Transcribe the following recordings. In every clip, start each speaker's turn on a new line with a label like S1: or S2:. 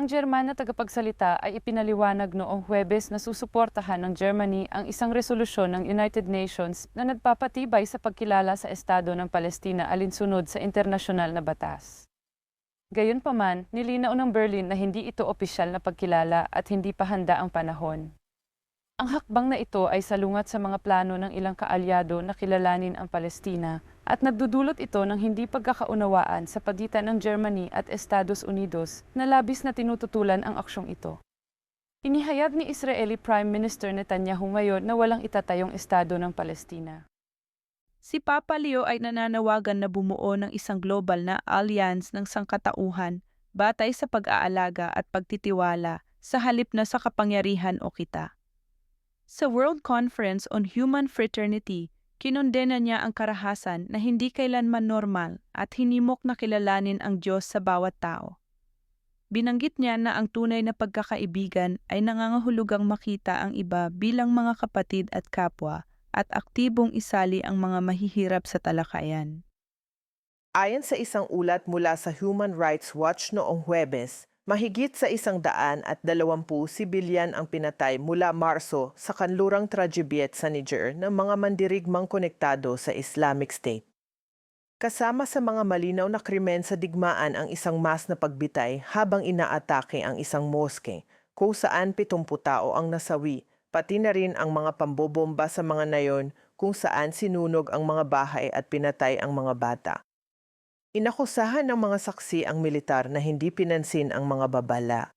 S1: Ang German na tagapagsalita ay ipinaliwanag noong Huwebes na susuportahan ng Germany ang isang resolusyon ng United Nations na nagpapatibay sa pagkilala sa Estado ng Palestina alinsunod sa internasyonal na batas. Gayunpaman, nilinaw ng Berlin na hindi ito opisyal na pagkilala at hindi pa handa ang panahon. Ang hakbang na ito ay salungat sa mga plano ng ilang kaalyado na kilalanin ang Palestina at nagdudulot ito ng hindi pagkakaunawaan sa pagitan ng Germany at Estados Unidos na labis na tinututulan ang aksyong ito. Inihayag ni Israeli Prime Minister Netanyahu ngayon na walang itatayong Estado ng Palestina.
S2: Si Papa Leo ay nananawagan na bumuo ng isang global na alliance ng sangkatauhan batay sa pag-aalaga at pagtitiwala sa halip na sa kapangyarihan o kita. Sa World Conference on Human Fraternity, kinondena niya ang karahasan na hindi kailanman normal at hinimok na kilalanin ang Diyos sa bawat tao. Binanggit niya na ang tunay na pagkakaibigan ay nangangahulugang makita ang iba bilang mga kapatid at kapwa at aktibong isali ang mga mahihirap sa talakayan.
S3: Ayon sa isang ulat mula sa Human Rights Watch noong Huwebes, mahigit sa isang daan at dalawampu sibilyan ang pinatay mula Marso sa kanlurang tragebyet sa Niger ng mga mandirigmang konektado sa Islamic State. Kasama sa mga malinaw na krimen sa digmaan ang isang mas na pagbitay habang inaatake ang isang moske, kung saan 70 tao ang nasawi, pati na rin ang mga pambobomba sa mga nayon kung saan sinunog ang mga bahay at pinatay ang mga bata. Inakusahan ng mga saksi ang militar na hindi pinansin ang mga babala.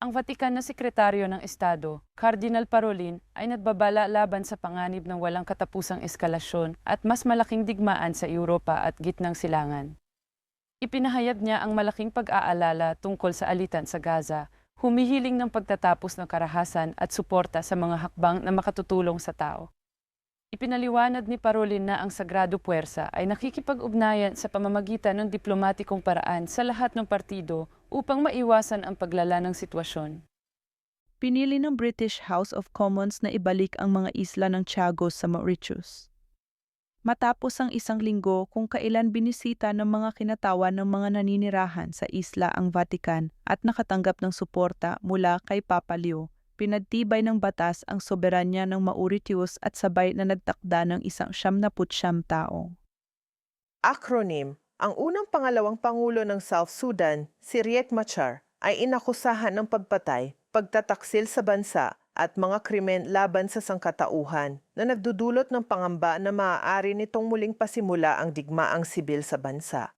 S1: Ang Vatican na Sekretaryo ng Estado, Cardinal Parolin, ay nagbabala laban sa panganib ng walang katapusang eskalasyon at mas malaking digmaan sa Europa at gitnang silangan. Ipinahayag niya ang malaking pag-aalala tungkol sa alitan sa Gaza, humihiling ng pagtatapos ng karahasan at suporta sa mga hakbang na makatutulong sa tao. Ipinaliwanag ni Parolin na ang Sagrado Puwersa ay nakikipag-ugnayan sa pamamagitan ng diplomatikong paraan sa lahat ng partido upang maiwasan ang paglala ng sitwasyon.
S2: Pinili ng British House of Commons na ibalik ang mga isla ng Chagos sa Mauritius. Matapos ang isang linggo kung kailan binisita ng mga kinatawan ng mga naninirahan sa isla ang Vatican at nakatanggap ng suporta mula kay Papa Leo, pinagtibay ng batas ang soberanya ng Mauritius at sabay na nagtakda ng isang siyam na putsyam tao.
S3: Acronym, ang unang pangalawang pangulo ng South Sudan, si Riek Machar, ay inakusahan ng pagpatay, pagtataksil sa bansa at mga krimen laban sa sangkatauhan na nagdudulot ng pangamba na maaari nitong muling pasimula ang digmaang sibil sa bansa.